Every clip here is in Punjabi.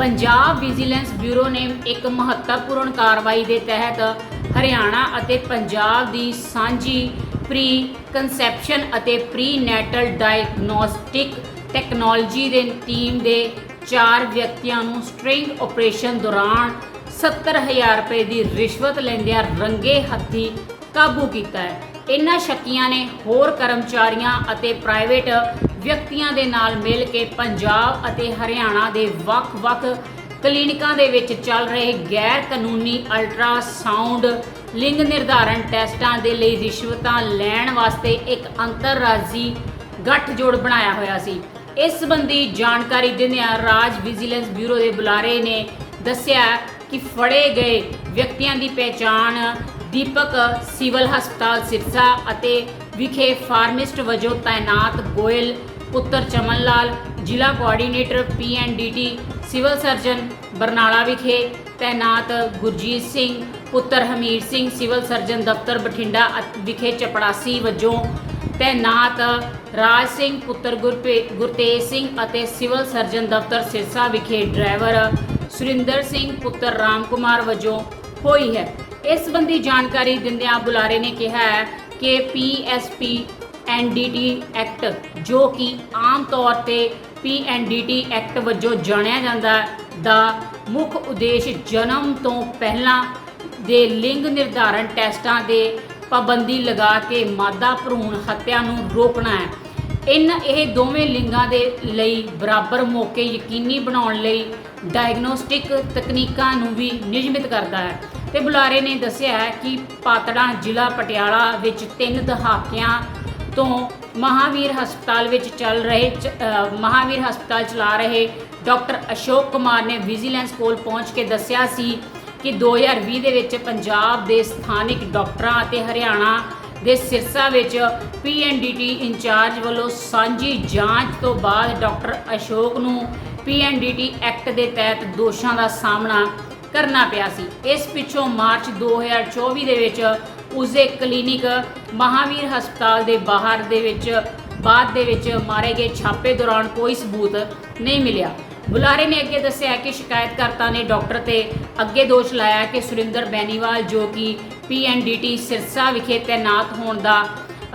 ਪੰਜਾਬ ਵਿਜੀਲੈਂਸ ਬਿਊਰੋ ਨੇ ਇੱਕ ਮਹੱਤਵਪੂਰਨ ਕਾਰਵਾਈ ਦੇ ਤਹਿਤ ਹਰਿਆਣਾ ਅਤੇ ਪੰਜਾਬ ਦੀ ਸਾਂਝੀ ਪ੍ਰੀ ਕਨਸੈਪਸ਼ਨ ਅਤੇ ਪ੍ਰੀ ਨੈਟਲ ਡਾਇਗਨੋਸਟਿਕ ਟੈਕਨੋਲੋਜੀ ਦੇ ਟੀਮ ਦੇ ਚਾਰ ਵਿਅਕਤੀਆਂ ਨੂੰ ਸਟ੍ਰਿੰਗ ਆਪਰੇਸ਼ਨ ਦੌਰਾਨ 70000 ਰੁਪਏ ਦੀ ਰਿਸ਼ਵਤ ਲੈਂਦਿਆਂ ਰੰਗੇ ਹੱਥੀ ਕਾਬੂ ਕੀਤਾ ਹੈ। ਇਹਨਾਂ ਸ਼ੱਕੀਆਂ ਨੇ ਹੋਰ ਕਰਮਚਾਰੀਆਂ ਅਤੇ ਪ੍ਰਾਈਵੇਟ ਵਿਅਕਤੀਆਂ ਦੇ ਨਾਲ ਮਿਲ ਕੇ ਪੰਜਾਬ ਅਤੇ ਹਰਿਆਣਾ ਦੇ ਵੱਖ-ਵੱਖ ਕਲੀਨਿਕਾਂ ਦੇ ਵਿੱਚ ਚੱਲ ਰਹੇ ਗੈਰ ਕਾਨੂੰਨੀ ਅਲਟਰਾਸਾਊਂਡ ਲਿੰਗ ਨਿਰਧਾਰਨ ਟੈਸਟਾਂ ਦੇ ਲਈ ਰਿਸ਼ਵਤਾਂ ਲੈਣ ਵਾਸਤੇ ਇੱਕ ਅੰਤਰਰਾਜੀ ਗੱਠਜੋੜ ਬਣਾਇਆ ਹੋਇਆ ਸੀ। ਇਸ ਸੰਬੰਧੀ ਜਾਣਕਾਰੀ ਦਿੰਦਿਆਂ ਰਾਜ ਵਿਜੀਲੈਂਸ ਬਿਊਰੋ ਦੇ ਬੁਲਾਰੇ ਨੇ ਦੱਸਿਆ ਕਿ ਫੜੇ ਗਏ ਵਿਅਕਤੀਆਂ ਦੀ ਪਹਿਚਾਣ ਦੀਪਕ ਸਿਵਲ ਹਸਪਤਾਲ ਸਿਰਸਾ ਅਤੇ ਵਿਖੇ ਫਾਰਮਿਸਟ ਵਜੋਂ ਤਾਇਨਾਤ ਗੋਇਲ ਪੁੱਤਰ ਚਮਨ ਲਾਲ ਜ਼ਿਲ੍ਹਾ coordinator PNDT civil surgeon Barnala ਵਿਖੇ ਤਾਇਨਾਤ ਗੁਰਜੀਤ ਸਿੰਘ, ਪੁੱਤਰ ਹਮੀਰ ਸਿੰਘ, ਸਿਵਲ ਸਰਜਨ ਦਫ਼ਤਰ ਬਠਿੰਡਾ ਅਤ- ਵਿਖੇ ਚਪੜਾਸੀ ਵਜੋਂ ਤਾਇਨਾਤ ਰਾਜ ਸਿੰਘ, ਪੁੱਤਰ ਗੁਰਪੇ- ਗੁਰਤੇਜ ਸਿੰਘ ਅਤੇ ਸਿਵਲ ਸਰਜਨ ਦਫ਼ਤਰ ਸਿਰਸਾ ਵਿਖੇ ਡਰਾਈਵਰ ਸੁਰਿੰਦਰ ਸਿੰਘ, ਪੁੱਤਰ ਰਾਮ ਕੁਮਾਰ ਵਜੋਂ ਹੋਈ ਹੈ। ਇਸ ਸੰਬੰਧੀ ਜਾਣਕਾਰੀ ਦਿੰਦਿਆਂ ਬੁਲਾਰੇ ਨੇ ਕਿਹਾ ਹੈ ਕਿ ਪੀਐਸਪੀ ਐਨਡੀਟੀ ਐਕਟ ਜੋ ਕਿ ਆਮ ਤੌਰ ਤੇ ਪੀਐਨਡੀਟੀ ਐਕਟ ਵਜੋਂ ਜਾਣਿਆ ਜਾਂਦਾ ਦਾ ਮੁੱਖ ਉਦੇਸ਼ ਜਨਮ ਤੋਂ ਪਹਿਲਾਂ ਦੇ ਲਿੰਗ ਨਿਰਧਾਰਨ ਟੈਸਟਾਂ ਦੇ ਪਾਬੰਦੀ ਲਗਾ ਕੇ ਮਾਦਾ ਭਰੂਣ ਹੱਤਿਆ ਨੂੰ ਰੋਕਣਾ ਹੈ। ਇਨ ਇਹ ਦੋਵੇਂ ਲਿੰਗਾਂ ਦੇ ਲਈ ਬਰਾਬਰ ਮੌਕੇ ਯਕੀਨੀ ਬਣਾਉਣ ਲਈ ਡਾਇਗਨੋਸਟਿਕ ਤਕਨੀਕਾਂ ਨੂੰ ਵੀ ਨਿਯਮਿਤ ਕਰਦਾ ਹੈ। ਤੇ ਬੁਲਾਰੇ ਨੇ ਦੱਸਿਆ ਹੈ ਕਿ ਪਾਤੜਾਂ ਜ਼ਿਲ੍ਹਾ ਪਟਿਆਲਾ ਵਿੱਚ ਤਿੰਨ ਦਹਾਕਿਆਂ ਤੋਂ ਮਹਾਵੀਰ ਹਸਪਤਾਲ ਵਿੱਚ ਚੱਲ ਰਹੇ ਚ- ਅ, ਮਹਾਵੀਰ ਹਸਪਤਾਲ ਚਲਾ ਰਹੇ ਡਾਕਟਰ ਅਸ਼ੋਕ ਕੁਮਾਰ ਨੇ ਵਿਜੀਲੈਂਸ ਕੋਲ ਪਹੁੰਚ ਕੇ ਦੱਸਿਆ ਸੀ ਕਿ 2020 ਦੇ ਵਿੱਚ ਪੰਜਾਬ ਦੇ ਸਥਾਨਿਕ ਡਾਕਟਰਾਂ ਅਤੇ ਹਰਿਆਣਾ ਦੇ ਸਿਰਸਾ ਵਿੱਚ ਪੀਐਨਡੀਟੀ ਇੰਚਾਰਜ ਵੱਲੋਂ ਸਾਂਝੀ ਜਾਂਚ ਤੋਂ ਬਾਅਦ ਡਾਕਟਰ ਅਸ਼ੋਕ ਨੂੰ ਪੀਐਨਡੀਟੀ ਐਕਟ ਦੇ ਤਹਿਤ ਦੋਸ਼ਾਂ ਦਾ ਸਾਹਮਣਾ ਕਰਨਾ ਪਿਆ ਸੀ। ਇਸ ਪਿੱਛੋਂ ਮਾਰਚ 2024 ਦੇ ਵਿੱਚ ਉਸਦੇ ਕਲੀਨਿਕ ਮਹਾਵੀਰ ਹਸਪਤਾਲ ਦੇ ਬਾਹਰ ਦੇ ਵਿੱਚ ਬਾਅਦ ਦੇ ਵਿੱਚ ਮਾਰੇ ਗਏ ਛਾਪੇ ਦੌਰਾਨ ਕੋਈ ਸਬੂਤ ਨਹੀਂ ਮਿਲਿਆ। ਬੁਲਾਰੇ ਨੇ ਅੱਗੇ ਦੱਸਿਆ ਕਿ ਸ਼ਿਕਾਇਤਕਰਤਾ ਨੇ ਡਾਕਟਰ ਤੇ ਅੱਗੇ ਦੋਸ਼ ਲਾਇਆ ਕਿ ਸੁਰਿੰਦਰ ਬੈਨੀਵਾਲ ਜੋ ਕਿ ਪੀਐਨਡੀਟੀ ਸਿਰਸਾ ਵਿਖੇ ਤੈਨਾਤ ਹੋਣ ਦਾ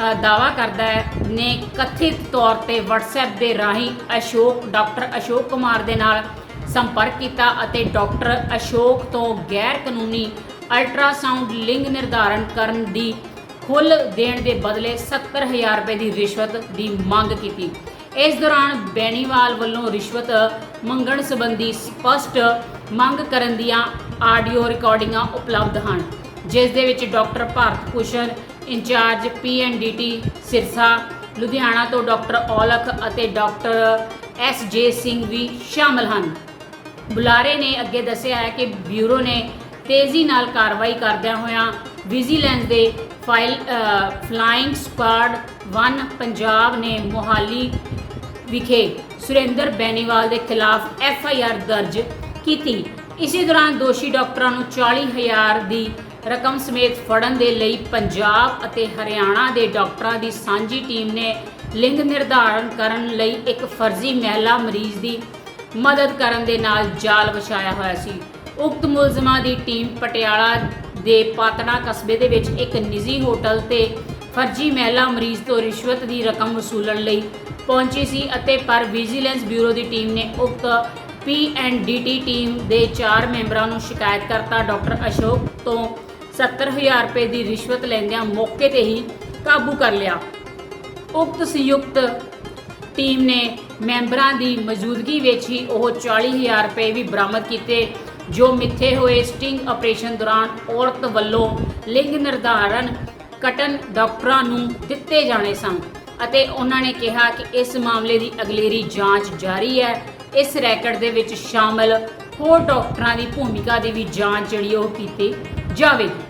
ਅ, ਦਾਅਵਾ ਕਰਦਾ ਹੈ ਨੇ ਕਥਿਤ ਤੌਰ ਤੇ WhatsApp ਦੇ ਰਾਹੀਂ ਅਸ਼ੋਕ ਡਾਕਟਰ ਅਸ਼ੋਕ ਕੁਮਾਰ ਦੇ ਨਾਲ ਸੰਪਰਕ ਕੀਤਾ ਅਤੇ ਡਾਕਟਰ ਅਸ਼ੋਕ ਤੋਂ ਗੈਰ ਕਾਨੂੰਨੀ ਅਲਟਰਾਸਾਊਂਡ ਲਿੰਗ ਨਿਰਧਾਰਨ ਕਰਨ ਦੀ ਖੁੱਲ ਦੇਣ ਦੇ ਬਦਲੇ 70000 ਰੁਪਏ ਦੀ ਰਿਸ਼ਵਤ ਦੀ ਮੰਗ ਕੀਤੀ। ਇਸ ਦੌਰਾਨ ਬੈਣੀਵਾਲ ਵੱਲੋਂ ਰਿਸ਼ਵਤ ਮੰਗਣ ਸੰਬੰਧੀ ਸਪਸ਼ਟ ਮੰਗ ਕਰਨ ਦੀਆਂ ਆਡੀਓ ਰਿਕਾਰਡਿੰਗਾਂ ਉਪਲਬਧ ਹਨ, ਜਿਸ ਦੇ ਵਿੱਚ doctor Bharat Bhushan, in charge PNDT Sirsa, Ludhiana ਤੋਂ ਡਾਕਟਰ ਔਲਖ ਅਤੇ ਡਾਕਟਰ ਐਸ ਜੇ ਸਿੰਘ ਵੀ ਸ਼ਾਮਲ ਹਨ। ਬੁਲਾਰੇ ਨੇ ਅੱਗੇ ਦੱਸਿਆ ਹੈ ਕਿ ਬਿਊਰੋ ਨੇ ਤੇਜ਼ੀ ਨਾਲ ਕਾਰਵਾਈ ਕਰਦਿਆਂ ਹੋਇਆਂ ਵਿਜੀਲੈਂਸ ਦੇ ਫਾਈਲ ਅ, ਫਲਾਈਂਗ ਸਕੁਆਡ 1 ਪੰਜਾਬ ਨੇ ਮੋਹਾਲੀ ਵਿਖੇ ਸੁਰਿੰਦਰ ਬੈਨੀਵਾਲ ਦੇ ਖਿਲਾਫ ਐਫ ਆਈ ਆਰ ਦਰਜ ਕੀਤੀ। ਇਸੇ ਦੌਰਾਨ ਦੋਸ਼ੀ ਡਾਕਟਰਾਂ ਨੂੰ 40000 ਦੀ ਰਕਮ ਸਮੇਤ ਫੜਨ ਦੇ ਲਈ ਪੰਜਾਬ ਅਤੇ ਹਰਿਆਣਾ ਦੇ ਡਾਕਟਰਾਂ ਦੀ ਸਾਂਝੀ ਟੀਮ ਨੇ ਲਿੰਗ ਨਿਰਧਾਰਨ ਕਰਨ ਲਈ ਇੱਕ ਫਰਜ਼ੀ ਮਹਿਲਾ ਮਰੀਜ਼ ਦੀ ਮਦਦ ਕਰਨ ਦੇ ਨਾਲ ਜਾਲ ਵਿਛਾਇਆ ਹੋਇਆ ਸੀ। ਉਕਤ ਮੁਲਜ਼ਮਾਂ ਦੀ ਟੀਮ ਪਟਿਆਲਾ ਦੇ ਪਾਤਣਾ ਕਸਬੇ ਦੇ ਵਿੱਚ ਇੱਕ ਨਿੱਜੀ ਹੋਟਲ ਤੇ ਫਰਜ਼ੀ ਮਹਿਲਾ ਮਰੀਜ਼ ਤੋਂ ਰਿਸ਼ਵਤ ਦੀ ਰਕਮ ਵਸੂਲਣ ਲਈ ਪਹੁੰਚੀ ਸੀ ਅਤੇ ਪਰ ਵਿਜੀਲੈਂਸ ਬਿਊਰੋ ਦੀ ਟੀਮ ਨੇ ਉਕਤ ਪੀਐਨਡੀਟੀ ਟੀਮ ਦੇ ਚਾਰ ਮੈਂਬਰਾਂ ਨੂੰ ਸ਼ਿਕਾਇਤਕਰਤਾ ਡਾਕਟਰ ਅਸ਼ੋਕ ਤੋਂ 70000 ਰੁਪਏ ਦੀ ਰਿਸ਼ਵਤ ਲੈਂਦਿਆਂ ਮੌਕੇ ਤੇ ਹੀ ਕਾਬੂ ਕਰ ਲਿਆ। ਉਕਤ ਸੰਯੁਕਤ ਟੀਮ ਨੇ ਮੈਂਬਰਾਂ ਦੀ ਮੌਜੂਦਗੀ ਵਿੱਚ ਹੀ ਉਹ 40000 ਰੁਪਏ ਵੀ ਬਰਾਮਦ ਕੀਤੇ, ਜੋ ਮਿੱਥੇ ਹੋਏ ਸਟਿੰਗ ਆਪਰੇਸ਼ਨ ਦੌਰਾਨ ਔਰਤ ਵੱਲੋਂ ਲਿੰਗ ਨਿਰਧਾਰਨ ਕਟਨ ਡਾਕਟਰਾਂ ਨੂੰ ਦਿੱਤੇ ਜਾਣੇ ਸਨ ਅਤੇ ਉਹਨਾਂ ਨੇ ਕਿਹਾ ਕਿ ਇਸ ਮਾਮਲੇ ਦੀ ਅਗਲੇਰੀ ਜਾਂਚ ਜਾਰੀ ਹੈ। ਇਸ ਰੈਕਟ ਦੇ ਵਿੱਚ ਸ਼ਾਮਲ ਹੋਰ ਡਾਕਟਰਾਂ ਦੀ ਭੂਮਿਕਾ ਦੀ ਵੀ ਜਾਂਚ ਜਿਹੜੀ ਉਹ ਕੀਤੀ ਜਾਵੇਗੀ।